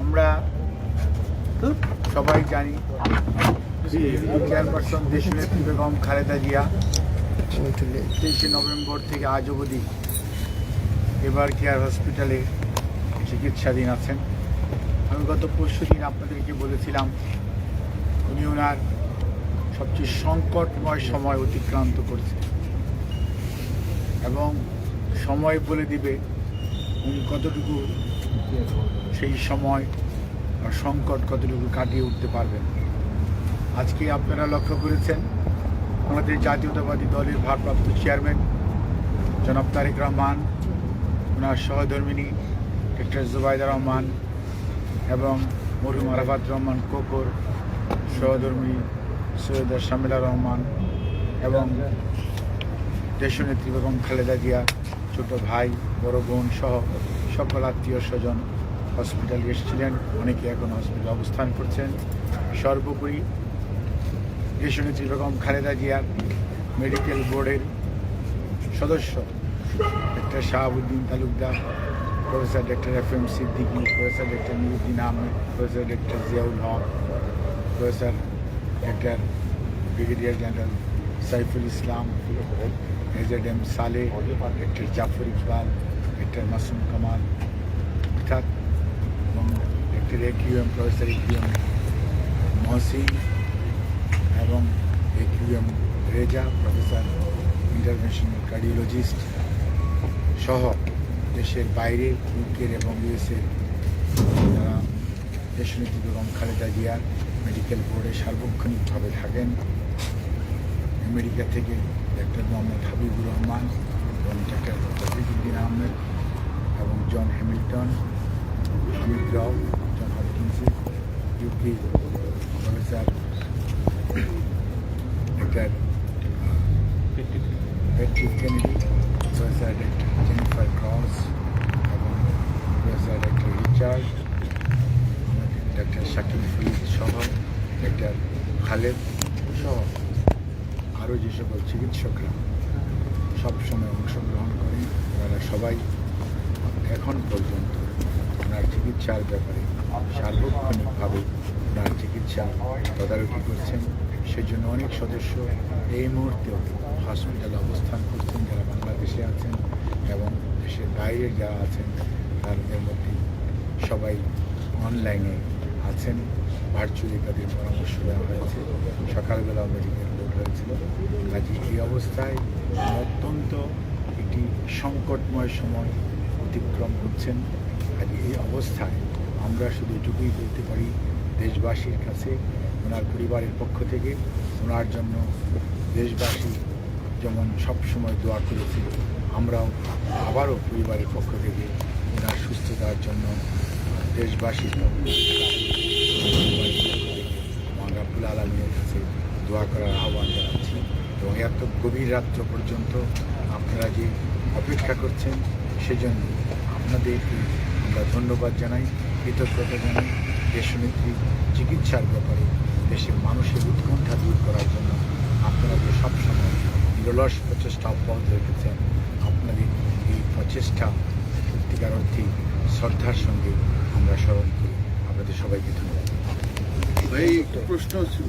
আমরা সবাই জানি বেগম খালেদা জিয়া তেইশে নভেম্বর থেকে আজ অবধি এবার কেয়ার হসপিটালে চিকিৎসাধীন আছেন। আমি গত পরশু দিন আপনাদেরকে বলেছিলাম, উনি ওনার সবচেয়ে সংকটময় সময় অতিক্রান্ত করছে। এবং সময় বলে দিবে উনি কতটুকু সেই সময় সংকট কতটুকু কাটিয়ে উঠতে পারবেন আজকে আপনারা লক্ষ্য করেছেন, আমাদের জাতীয়তাবাদী দলের ভারপ্রাপ্ত চেয়ারম্যান জনাব তারেক রহমান, ওনার সহধর্মিনী ডক্টর জুবাইদা রহমান এবং মরহুম আরাফাত রহমান কোকর, সহধর্মিনী সৈয়দা শামিলা রহমান এবং দেশনেত্রী বেগম খালেদা জিয়া, ছোট ভাই, বড় বোন সহ সকল আত্মীয় স্বজন হসপিটালে এসেছিলেন। অনেকে এখন হসপিটালে অবস্থান করছেন। সর্বোপরি দেশনেত্রী বেগম খালেদা জিয়ার মেডিকেল বোর্ডের সদস্য। Doctor Shahabuddin Talukdar professor doctor F M Siddiqui professor doctor Nuruddin Ahmed professor doctor Ziaul Haque professor doctor brigadier general Saiful Islam M Saleh doctor Zafar Iqbal doctor Masum Kamal অর্থাৎ এবং doctor A Q M professor A Q M Mohsin এবং A Q M Reza professor international cardiologist সহ দেশের বাইরে ইউকের এবং ইউএসের যারা দেশনীতি বেগম খালেদা জিয়ার মেডিকেল বোর্ডে সার্বক্ষণিকভাবে থাকেন, আমেরিকা থেকে ডাক্তার মোহাম্মদ রহমান এবং ডাক্তার রফিকুদ্দিন আহমেদ এবং John Hamilton Hamid Rao, John Hopkins UK professor doctor Patrick Kennedy professor doctor Jennifer Cross এবং professor doctor Richard doctor Shakib Farid সহ ডাক্তার খালেদ সহ আরও যে সকল চিকিৎসকরা। সবসময় অংশগ্রহণ করেন ওনারা সবাই এখন পর্যন্ত ওনার চিকিৎসার ব্যাপারে সার্বক্ষণিকভাবে ওনার চিকিৎসা তদারকি করছেন। সেজন্য অনেক সদস্য এই মুহূর্তেও হসপিটালে অবস্থান করছেন, যারা বাংলাদেশে আছেন এবং দেশের বাইরে যারা আছেন, তাদের মধ্যে সবাই অনলাইনে আছেন। ভার্চুয়ালি তাদের পরামর্শ দেওয়া হয়েছে। সকালবেলা মেডিকেল হয়েছিল। কাজে এই অবস্থায় অত্যন্ত একটি সংকটময় সময় অতিক্রম করছেন। কাজে এই অবস্থায় আমরা শুধু এটুকুই বলতে পারি, দেশবাসীর কাছে, ওনার পরিবারের পক্ষ থেকে ওনার জন্য দেশবাসী যেমন সবসময় দোয়া করেছে আমরাও আবারও পরিবারের পক্ষ থেকে ওনার সুস্থতার জন্য দেশবাসীর মহারাবুল আলমীর কাছে দোয়া করার আহ্বান জানাচ্ছি। এবং এত গভীর রাত্র পর্যন্ত আপনারা যে অপেক্ষা করছেন, সেজন্য আপনাদেরকে আমরা ধন্যবাদ জানাই, কৃতজ্ঞতা জানাই, দেশনেত্রী চিকিৎসার ব্যাপারে, দেশের মানুষের উৎকণ্ঠা দূর করার জন্য আপনারা যে সবসময় নিরলস প্রচেষ্টা অব্যাহত রেখেছেন, আপনাদের এই প্রচেষ্টা সত্যিকার অর্থে শ্রদ্ধার সঙ্গে আমরা স্মরণ করি। আপনাদের সবাইকে ধন্যবাদ। ভাই একটা প্রশ্ন ছিল